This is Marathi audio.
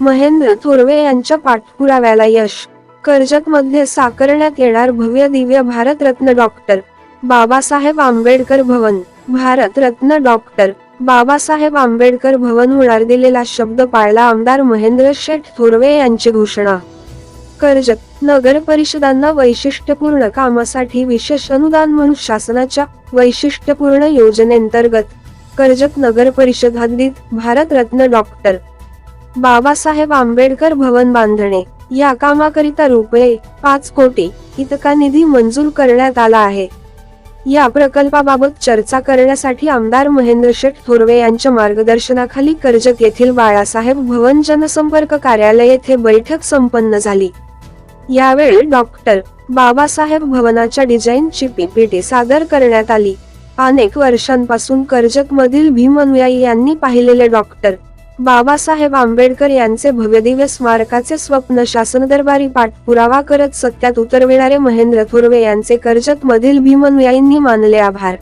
महेंद्र थोरवे यांच्या पाठपुराव्याला यश. कर्जत मध्ये साकारण्यात येणार भव्य दिव्य भारतरत्न डॉक्टर. बाबासाहेब आंबेडकर भवन. भारतरत्न डॉक्टर. बाबासाहेब आंबेडकर भवन होणार दिलेला शब्द पाळला आमदार महेंद्र शेठ थोरवे यांची घोषणा. कर्जत नगर परिषदांना वैशिष्ट्यपूर्ण कामासाठी विशेष अनुदान म्हणून शासनाच्या वैशिष्ट्यपूर्ण योजनेंतर्गत कर्जत नगर परिषद हद्दीत भारतरत्न डॉक्टर. बाबासाहेब आंबेडकर भवन बांधणे. या कामाकरिता रुपये पाच कोटी इतका निधी मंजूर करण्यात आला आहे. या प्रकल्पाबाबत चर्चा करण्यासाठी आमदार महेंद्र शेठ थोरवे यांच्या मार्गदर्शनाखाली कर्जत येथील बाळासाहेब भवन जनसंपर्क कार्यालय येथे बैठक संपन्न झाली. यावेळी डॉक्टर बाबासाहेब भवनाच्या डिझाईनची पीपीटी सादर करण्यात आली. अनेक वर्षांपासून कर्जत मधील भीम अनुयायी यांनी पाहिलेले डॉक्टर बाबासाहेब आंबेडकर यांचे भव्यदिव्य स्मारकाचे स्वप्न शासन दरबारी पाठपुरावा करत सत्यात उतरविणारे महेंद्र थोरवे यांचे कर्जत मधील भीमनुयायींनी मानले आभार.